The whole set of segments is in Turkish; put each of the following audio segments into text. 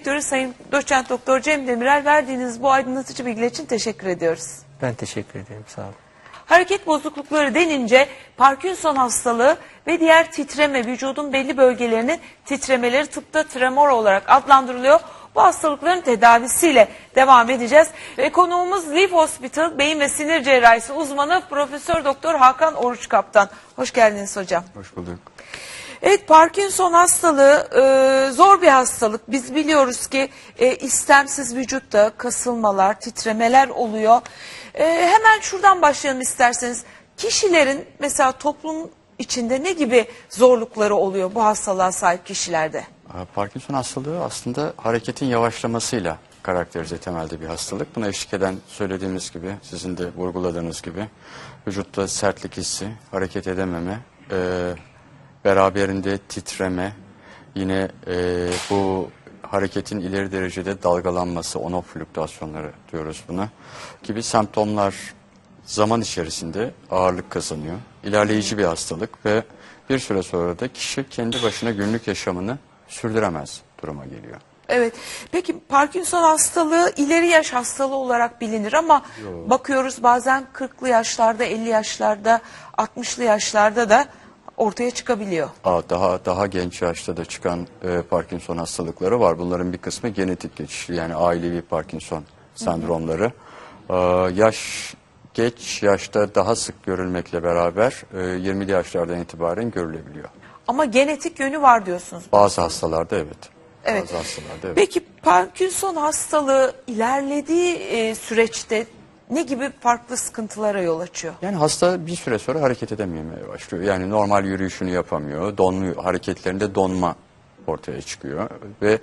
Direktörü Sayın Doçent Doktor Cem Demirel verdiğiniz bu aydınlatıcı bilgiler için teşekkür ediyoruz. Ben teşekkür ederim. Sağ olun. Hareket bozuklukları denince Parkinson hastalığı ve diğer titreme vücudun belli bölgelerinin titremeleri tıpta tremor olarak adlandırılıyor. Bu hastalıkların tedavisiyle devam edeceğiz. Ve konuğumuz Liv Hospital Beyin ve Sinir Cerrahisi uzmanı Profesör Doktor Hakan Oruç Kaptan. Hoş geldiniz hocam. Hoş bulduk. Evet Parkinson hastalığı e, zor bir hastalık. Biz biliyoruz ki e, istemsiz vücutta kasılmalar, titremeler oluyor. E, hemen şuradan başlayalım isterseniz. Kişilerin mesela toplum içinde ne gibi zorlukları oluyor bu hastalığa sahip kişilerde? Parkinson hastalığı aslında hareketin yavaşlamasıyla karakterize temelde bir hastalık. Buna eşlik eden söylediğimiz gibi, sizin de vurguladığınız gibi vücutta sertlik hissi, hareket edememe, e, beraberinde titreme, yine e, bu hareketin ileri derecede dalgalanması, on-off fluktuasyonları diyoruz buna gibi semptomlar zaman içerisinde ağırlık kazanıyor. İlerleyici bir hastalık ve bir süre sonra da kişi kendi başına günlük yaşamını sürdüremez duruma geliyor. Evet. Peki Parkinson hastalığı ileri yaş hastalığı olarak bilinir ama bakıyoruz bazen 40'lı yaşlarda, 50 yaşlarda, 60'lı yaşlarda da ortaya çıkabiliyor. Aa, daha daha genç yaşta da çıkan e, Parkinson hastalıkları var. Bunların bir kısmı genetik geçişli yani ailevi Parkinson sendromları. Aa, yaş geç yaşta daha sık görülmekle beraber e, 20'li yaşlardan itibaren görülebiliyor. Ama genetik yönü var diyorsunuz. Bazı hastalarda evet. Evet. Bazı hastalarda evet. Peki Parkinson hastalığı ilerlediği e, süreçte ne gibi farklı sıkıntılara yol açıyor? Yani hasta bir süre sonra hareket edememeye başlıyor. Yani normal yürüyüşünü yapamıyor. Donmuyor. Hareketlerinde donma ortaya çıkıyor. Ve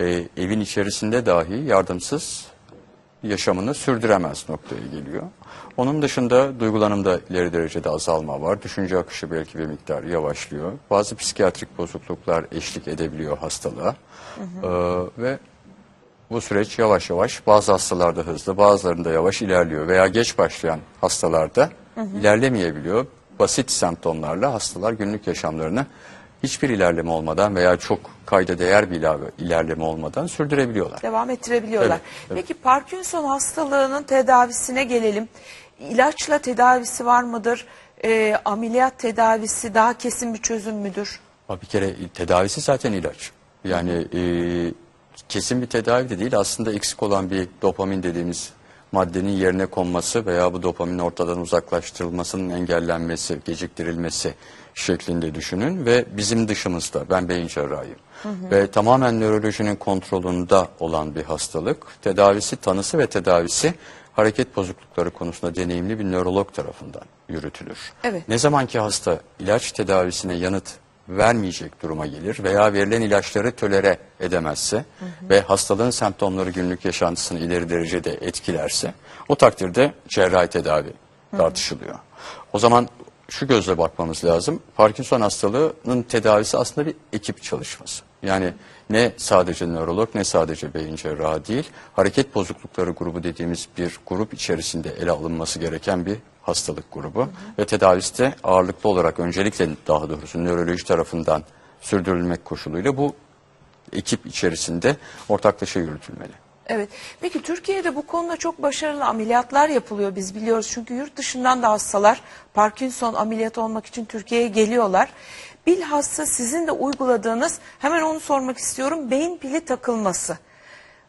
e, evin içerisinde dahi yardımsız yaşamını sürdüremez noktaya geliyor. Onun dışında duygulanımda ileri derecede azalma var. Düşünce akışı belki bir miktar yavaşlıyor. Bazı psikiyatrik bozukluklar eşlik edebiliyor hastalığa. Ee, ve bu süreç yavaş yavaş bazı hastalarda hızlı bazılarında yavaş ilerliyor veya geç başlayan hastalarda ilerlemeyebiliyor. Basit semptomlarla hastalar günlük yaşamlarını hiçbir ilerleme olmadan veya çok kayda değer bir ilave, ilerleme olmadan sürdürebiliyorlar. Devam ettirebiliyorlar. Evet, evet. Peki Parkinson hastalığının tedavisine gelelim. İlaçla tedavisi var mıdır? E, ameliyat tedavisi daha kesin bir çözüm müdür? Bir kere tedavisi zaten ilaç. Yani e, kesin bir tedavi de değil aslında eksik olan bir dopamin dediğimiz maddenin yerine konması veya bu dopaminin ortadan uzaklaştırılmasının engellenmesi, geciktirilmesi şeklinde düşünün ve bizim dışımızda ben beyin cerrahıyım ve tamamen nörolojinin kontrolünde olan bir hastalık tedavisi tanısı ve tedavisi hareket bozuklukları konusunda deneyimli bir nörolog tarafından yürütülür. Evet. Ne zaman ki hasta ilaç tedavisine yanıt vermeyecek duruma gelir veya verilen ilaçları tölere edemezse ve hastalığın semptomları günlük yaşantısını ileri derecede etkilerse o takdirde cerrahi tedavi tartışılıyor. O zaman şu gözle bakmamız lazım. Parkinson hastalığının tedavisi aslında bir ekip çalışması. Yani ne sadece nörolog ne sadece beyin cerrahı değil, hareket bozuklukları grubu dediğimiz bir grup içerisinde ele alınması gereken bir hastalık grubu. Ve tedavisi de ağırlıklı olarak öncelikle daha doğrusu nöroloji tarafından sürdürülmek koşuluyla bu ekip içerisinde ortaklaşa yürütülmeli. Evet. Peki Türkiye'de bu konuda çok başarılı ameliyatlar yapılıyor biz biliyoruz. Çünkü yurt dışından da hastalar Parkinson ameliyatı olmak için Türkiye'ye geliyorlar. Bilhassa sizin de uyguladığınız hemen onu sormak istiyorum beyin pili takılması.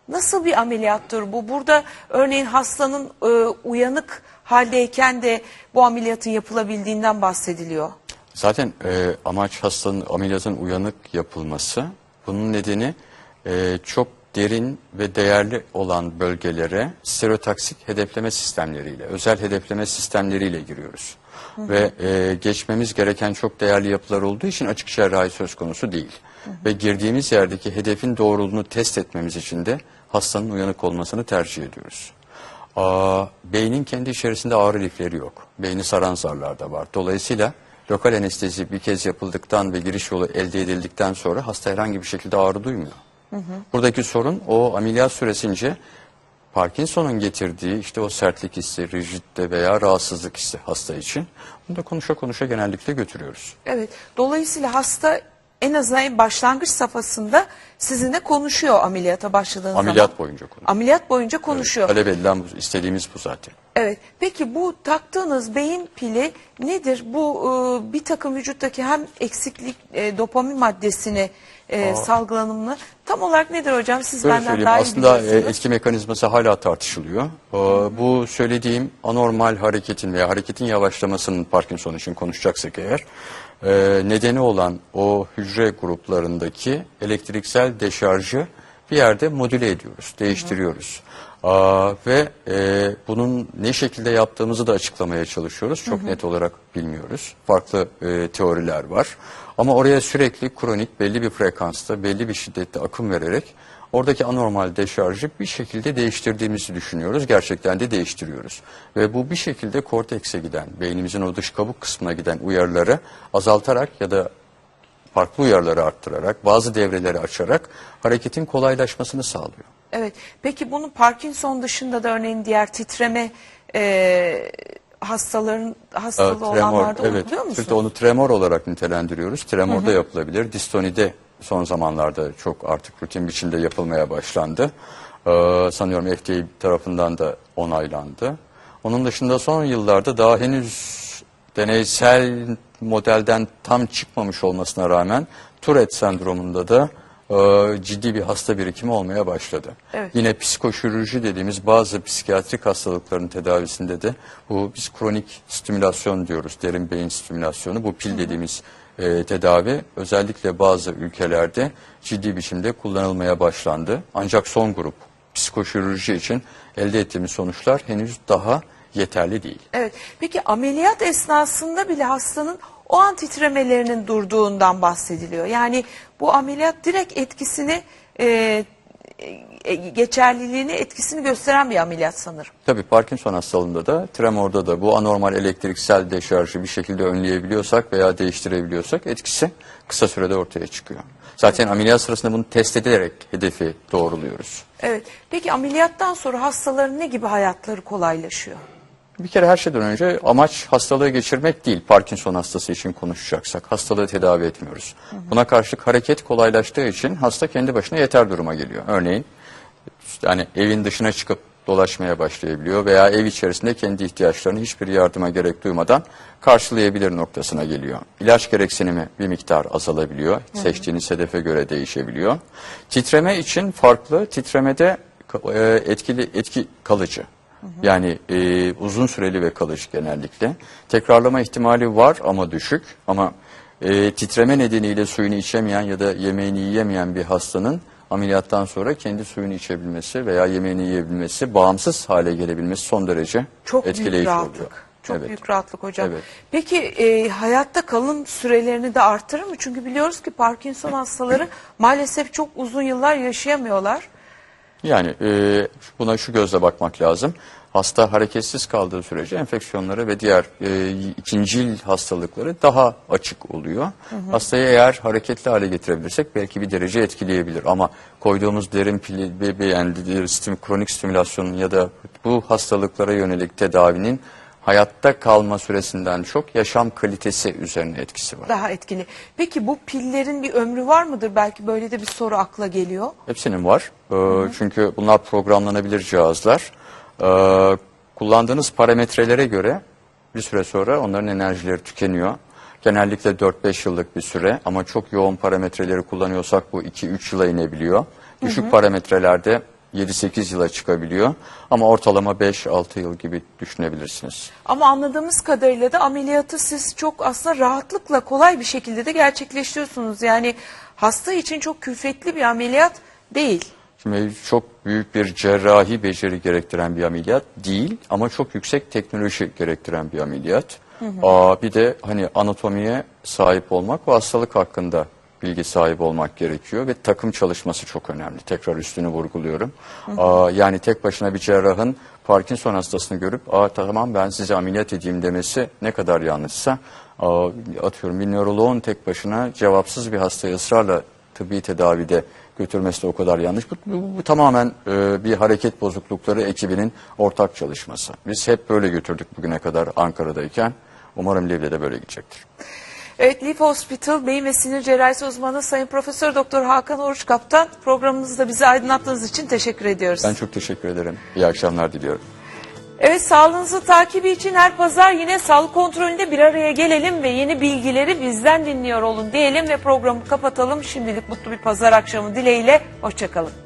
Nasıl bir ameliyattır bu? Burada örneğin hastanın e, uyanık haldeyken de bu ameliyatın yapılabildiğinden bahsediliyor. Zaten e, amaç hastanın ameliyatın uyanık yapılması. Bunun nedeni e, çok derin ve değerli olan bölgelere stereotaksik hedefleme sistemleriyle, özel hedefleme sistemleriyle giriyoruz. Ve e, geçmemiz gereken çok değerli yapılar olduğu için açık cerrahi söz konusu değil. Ve girdiğimiz yerdeki hedefin doğruluğunu test etmemiz için de hastanın uyanık olmasını tercih ediyoruz. Aa, beynin kendi içerisinde ağrı lifleri yok. Beyni saran zarlar da var. Dolayısıyla lokal anestezi bir kez yapıldıktan ve giriş yolu elde edildikten sonra hasta herhangi bir şekilde ağrı duymuyor. Buradaki sorun o ameliyat süresince Parkinson'un getirdiği işte o sertlik hissi, rijitte veya rahatsızlık hissi hasta için. Bunu da konuşa konuşa genellikle götürüyoruz. Evet. Dolayısıyla hasta en azından başlangıç safhasında sizinle konuşuyor ameliyata başladığınız Ameliyat zaman. boyunca konu. Ameliyat boyunca konuşuyor. Talep edilen bu, istediğimiz bu zaten. Evet. Peki bu taktığınız beyin pili nedir? Bu e, bir takım vücuttaki hem eksiklik e, dopamin maddesini e, salgılanımını tam olarak nedir hocam? Siz Böyle benden söyleyeyim daha iyi aslında e, biliyorsunuz. etki mekanizması hala tartışılıyor. Ee, Bu söylediğim anormal hareketin veya hareketin yavaşlamasının Parkinson için konuşacaksak eğer e, nedeni olan o hücre gruplarındaki elektriksel deşarjı bir yerde modüle ediyoruz, değiştiriyoruz. Aa, ve e, bunun ne şekilde yaptığımızı da açıklamaya çalışıyoruz. Çok net olarak bilmiyoruz. Farklı e, teoriler var. Ama oraya sürekli kronik belli bir frekansta, belli bir şiddette akım vererek oradaki anormal deşarjı bir şekilde değiştirdiğimizi düşünüyoruz. Gerçekten de değiştiriyoruz. Ve bu bir şekilde kortekse giden, beynimizin o dış kabuk kısmına giden uyarıları azaltarak ya da farklı uyarıları arttırarak, bazı devreleri açarak hareketin kolaylaşmasını sağlıyor. Evet. Peki bunu Parkinson dışında da örneğin diğer titreme e, hastaların hastalığı Evet, olanlarda evet. uyguluyor musunuz? Türkçe onu tremor olarak nitelendiriyoruz. Tremor da yapılabilir. Distonide son zamanlarda çok artık rutin biçimde yapılmaya başlandı. Ee, sanıyorum FDA tarafından da onaylandı. Onun dışında son yıllarda daha henüz deneysel modelden tam çıkmamış olmasına rağmen Tourette sendromunda da ciddi bir hasta birikimi olmaya başladı. Evet. Yine psikoşirürji dediğimiz bazı psikiyatrik hastalıkların tedavisinde de bu biz kronik stimülasyon diyoruz. Derin beyin stimülasyonu. Bu pil dediğimiz e, tedavi özellikle bazı ülkelerde ciddi biçimde kullanılmaya başlandı. Ancak son grup psikoşirürji için elde ettiğimiz sonuçlar henüz daha yeterli değil. Evet. Peki ameliyat esnasında bile hastanın o an titremelerinin durduğundan bahsediliyor. Yani bu ameliyat direkt etkisini e, e, geçerliliğini etkisini gösteren bir ameliyat sanırım. Tabii Parkinson hastalığında da tremorda da bu anormal elektriksel deşarjı bir şekilde önleyebiliyorsak veya değiştirebiliyorsak etkisi kısa sürede ortaya çıkıyor. Zaten ameliyat sırasında bunu test ederek hedefi doğruluyoruz. Evet. Peki ameliyattan sonra hastaların ne gibi hayatları kolaylaşıyor? Bir kere her şeyden önce amaç hastalığı geçirmek değil. Parkinson hastası için konuşacaksak. Hastalığı tedavi etmiyoruz. Buna karşılık hareket kolaylaştığı için hasta kendi başına yeter duruma geliyor. Örneğin yani evin dışına çıkıp dolaşmaya başlayabiliyor veya ev içerisinde kendi ihtiyaçlarını hiçbir yardıma gerek duymadan karşılayabilir noktasına geliyor. İlaç gereksinimi bir miktar azalabiliyor. Seçtiğiniz hedefe göre değişebiliyor. Titreme için farklı. Titremede e, etkili etki kalıcı. Yani e, uzun süreli ve kalıcı genellikle. Tekrarlama ihtimali var ama düşük. Ama e, titreme nedeniyle suyunu içemeyen ya da yemeğini yiyemeyen bir hastanın ameliyattan sonra kendi suyunu içebilmesi veya yemeğini yiyebilmesi, bağımsız hale gelebilmesi son derece Çok büyük etkileyici rahatlık. oluyor. Çok Evet. büyük rahatlık hocam. Evet. Peki e, hayatta kalım sürelerini de artırır mı? Çünkü biliyoruz ki Parkinson hastaları maalesef çok uzun yıllar yaşayamıyorlar. Yani e, buna şu gözle bakmak lazım. Hasta hareketsiz kaldığı sürece enfeksiyonları ve diğer e, ikincil hastalıkları daha açık oluyor. Hastayı eğer hareketli hale getirebilirsek belki bir derece etkileyebilir. Ama koyduğumuz derin pili yani stim, kronik stimülasyonun ya da bu hastalıklara yönelik tedavinin hayatta kalma süresinden çok yaşam kalitesi üzerine etkisi var. Daha etkili. Peki bu pillerin bir ömrü var mıdır? Belki böyle de bir soru akla geliyor. Hepsinin var. Ee, çünkü bunlar programlanabilir cihazlar. Ee, kullandığınız parametrelere göre bir süre sonra onların enerjileri tükeniyor. Genellikle 4-5 yıllık bir süre ama çok yoğun parametreleri kullanıyorsak bu 2-3 yıla inebiliyor. Düşük parametrelerde 7-8 yıla çıkabiliyor ama ortalama 5-6 yıl gibi düşünebilirsiniz. Ama anladığımız kadarıyla da ameliyatı siz çok aslında rahatlıkla kolay bir şekilde de gerçekleştiriyorsunuz. Yani hasta için çok külfetli bir ameliyat değil. Şimdi çok büyük bir cerrahi beceri gerektiren bir ameliyat değil ama çok yüksek teknoloji gerektiren bir ameliyat. Aa, bir de hani anatomiye sahip olmak ve hastalık hakkında bilgi sahibi olmak gerekiyor ve takım çalışması çok önemli. Tekrar üstünü vurguluyorum. Aa, yani tek başına bir cerrahın Parkinson hastasını görüp Aa, tamam ben size ameliyat edeyim demesi ne kadar yanlışsa aa, atıyorum bir nöroloğun tek başına cevapsız bir hastayı ısrarla tıbbi tedavide götürmesi de o kadar yanlış. Bu, bu- bu tamamen e, bir hareket bozuklukları ekibinin ortak çalışması. Biz hep böyle götürdük bugüne kadar Ankara'dayken. Umarım de böyle gidecektir. Evet, Leaf Hospital Beyin ve Sinir Cerrahisi uzmanı Sayın Profesör Doktor Hakan Oruç Kaptan programımızda bizi aydınlattığınız için teşekkür ediyoruz. Ben çok teşekkür ederim. İyi akşamlar diliyorum. Evet sağlığınızı takibi için her pazar yine sağlık kontrolünde bir araya gelelim ve yeni bilgileri bizden dinliyor olun diyelim ve programı kapatalım. Şimdilik mutlu bir pazar akşamı dileğiyle. Hoşçakalın.